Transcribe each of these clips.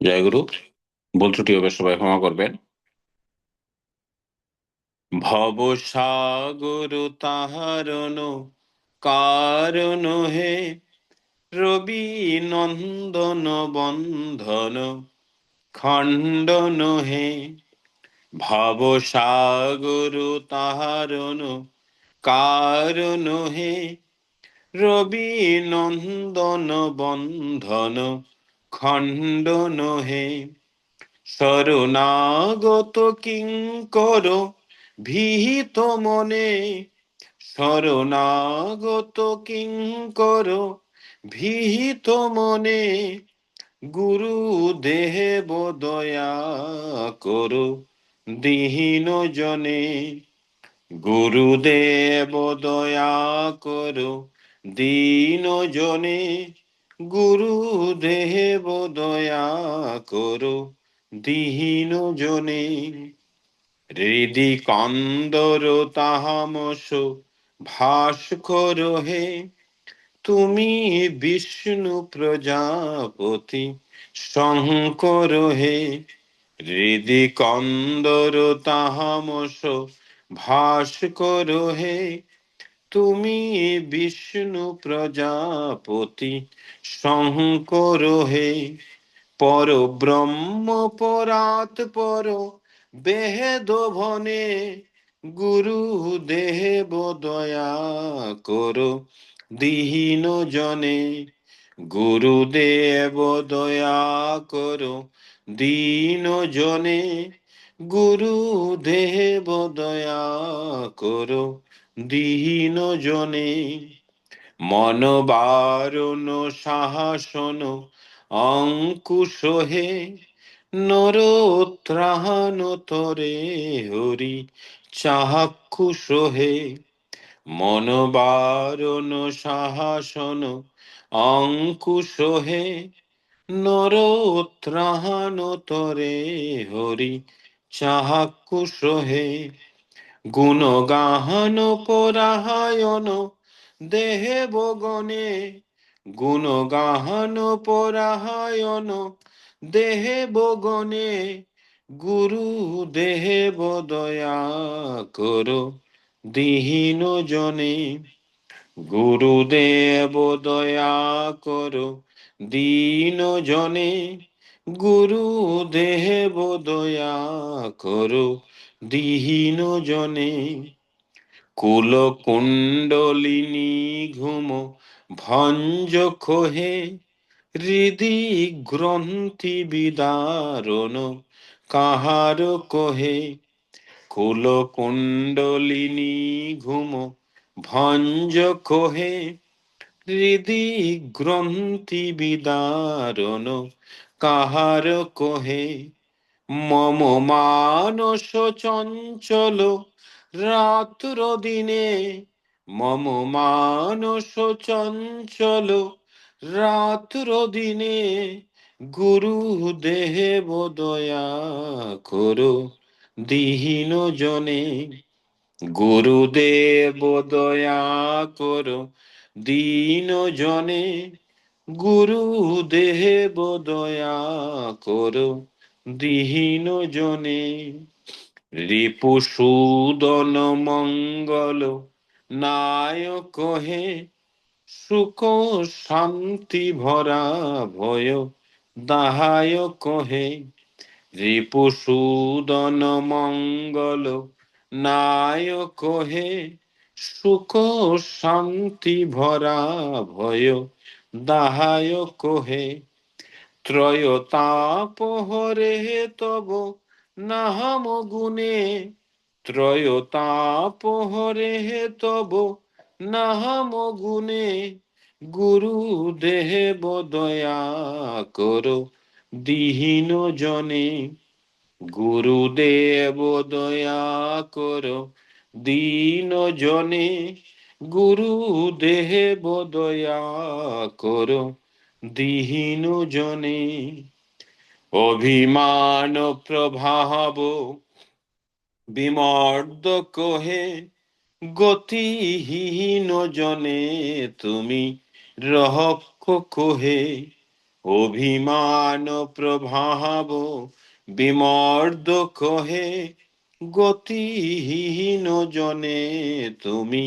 জয়গুরু ভুল ত্রুটি হবে, সবাই ক্ষমা করবেন। ভব সাগর তাহারণ কারণ হে, রবি নন্দন বন্ধন খণ্ডন হে। ভব সাগর তাহারণ কারণ হে, রবি নন্দন বন্ধন খণ্ডন নহে। শরণাগত কিঙ্কর ভীত মনে। শরণাগত কিঙ্কর ভীত মনে। গুরু দেব দয়া করো দিহীন জনে। গুরুদেব দয়া করো দীন জনে। গুরুদেব দয়া করো, দিহীন জনে। হৃদি কন্দর তাহামস ভাস্কর হে। তুমি বিষ্ণু প্রজাপতি, শঙ্কর হে। হৃদি কন্দর তাহামস ভাস্কর হে। তুমি বিষ্ণু প্রজাপতি, শঙ্কর হে পর ব্রহ্ম, পরাত পর ভনে, গুরু দেব দয়া করো। দিহীন জনে গুরুদেব দয়া করো। দীন জনে গুরুদেব দয়া করো। দীন জনে মন বারণ সাহসন, অঙ্কুশ হে নর ত্রাহন তরে হরি চাক্ষুষ হে। মন বারণ সাহসন, অঙ্কুশ হে নর ত্রাহন তরে হরি চাক্ষুষ হে। গুণ গাহন পরায়ণ দেহে বগনে। গুণ গাহন পরায়ণ দেহে বগনে। গুরু দেহে দয়া করো, দিহীন জনে। গুরুদেব দয়া করো দীন জনে। গুরু দেব দয়া করো, দিহীন জনে। কুল কুণ্ডলিনী ঘুম ভঞ্জ খোহে, হৃদি গ্রন্থি বিদারণ কাহার কহে। কুল কুণ্ডলিনী ঘুম ভঞ্জ কোহে হৃদি গ্রন্থি বিদারণ কাহার কোহে? মম মানস চঞ্চল রাত্র দিনে। মম মানস চঞ্চল রাত্র দিনে। গুরু দেব দয়া করো দিহীন জনে। গুরুদেব দয়া করো দীন জনে। গুরুদেব দয়া করো দিহীন জনে। রিপুসূদন মঙ্গল, নায়ক হে, সুখ শান্তি ভরা ভয়, দাহায়ক হে। রিপুসূদন মঙ্গল, নায়ক হে, সুখ শান্তি ভরা ভয় দাহায়ক হে ত্রয়তাপহরে তব, নাহম গুণে। ত্রয়তাপহরে তব, নাহম গুণে। গুরু দেব দয়া করো দিহীন জনে। গুরুদেব দয়া করো দীন জনে। গুরু দেব দয়া করো দিহীন জনে। অভিমান প্রভাব বিমর্দ কহে গতিহীন জনে তুমি রহক্ষ কহে। অভিমান প্রভাব বিমর্দ কহে গতিহীন জনে তুমি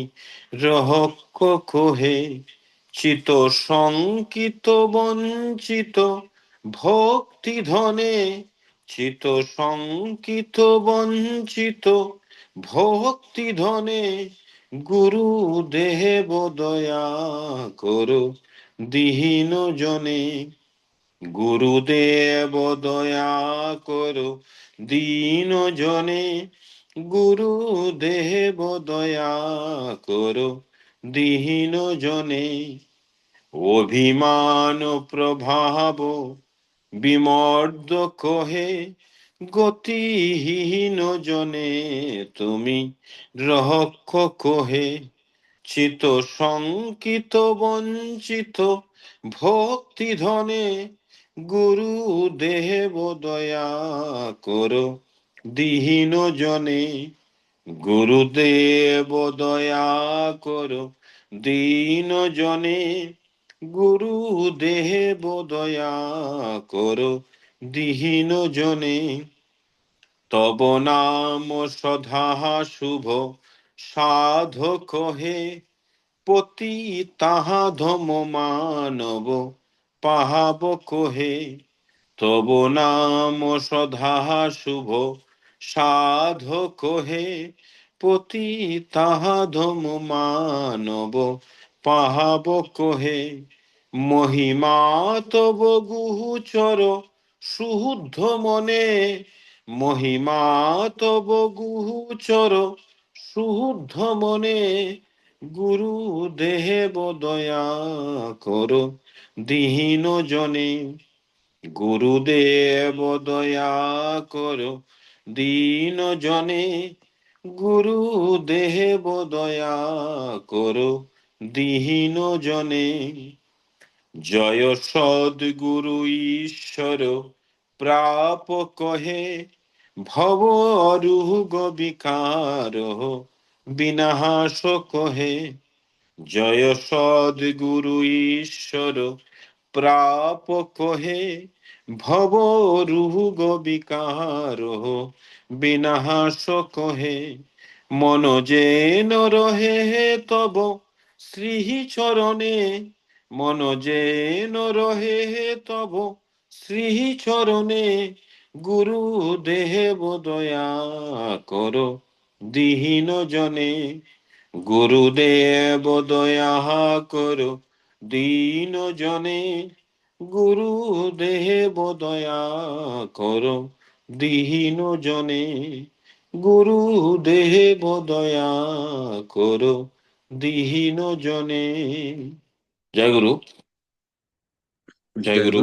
রহক্ষ কহে চিত শঙ্কিত বঞ্চিত ভক্তি ধনে চিত শঙ্কিত বঞ্চিত ভক্তি ধনে গুরু দেব দয়া করো দিহীন জনে। গুরুদেব দয়া করো, দীন জনে গুরুদেব দয়া করো, দীন জনে অভিমান প্রভাব বিমর্দ কহে, গতিহীন জনে তুমি রহক্ষ কহে চিত সংকিত বঞ্চিত ভক্তি ধনে গুরু দেব দয়া করো, দিহীন জনে। গুরুদেব দয়া করো দীন জনে। গুরু দেব দয়া করো, দিহীন জনে। তব নাম সধা শুভ, সাধক হে, পতি তাহা ধম মানব। পাহাব কহে, তব নাম সধা শুভ সাধক হে পতি তাহা ধম মানব, পাহাব কহে। মহিমা তব গুহুচর সুহুদ্ধ মনে, মহিমা তব গুহুচর সুহুদ্ধ মনে, গুরু দেব দয়া করো। দিহীন জনে, গুরুদেব দয়া করো। দীন জনে গুরু দেব দয়া করো। দিহীন জনে, জয় সদ গুরু ঈশ্বর, প্রাপ কহে, ভব অরুগ বিকার বিনাশ কহে, জয় সদ গুরু ঈশ্বর প্রাপ কহে ভব রুগ বিকার বিনাশ কহে মন যেন রহে তব শ্রী চরণে। মন যেন রহে তব শ্রী চরণে। গুরু দেব দয়া করো দিহীন জনে। গুরুদেব দয়া করো দীন জনে গুরু দেব দয়া কর। দিহীন জনে গুরু দেব দয়া কর। দিহীন জনে জয় গুরু। জয় গুরু।